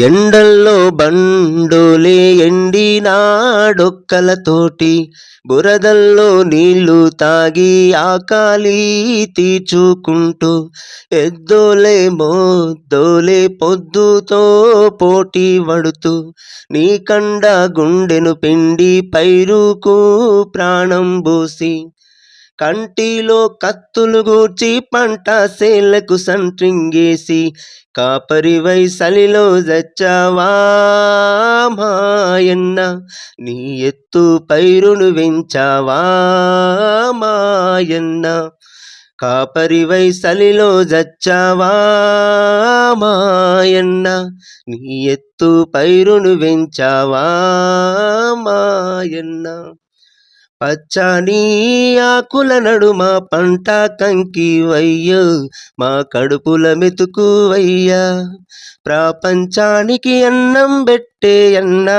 ఎండల్లో బండోలే ఎండినాడొక్కలతోటి బురదల్లో నీళ్ళు తాగి ఆకాలి తీర్చుకుంటూ ఎద్దోలే మోద్దోలే పొద్దుతో పోటీ పడుతూ నీకండ గుండెను పిండి పైరుకు ప్రాణం బూసి కంటిలో కత్తులు గూర్చి పంట సేలకు సంట్రింగేసి కాపరివై సలిలో జచ్చావా మాయన్న. నీ ఎత్తు పైరును వెంచావా మాయన్న. కాపరివై సలిలో జచ్చావా మాయన్న. నీ ఎత్తు పైరును వెంచావా మాయన్న. పచ్చని ఆకుల నడుమ పంట కంకివయ్యో మా కడుపుల మెతుకువయ్యా. ప్రపంచానికి అన్నం పెట్టే అన్నా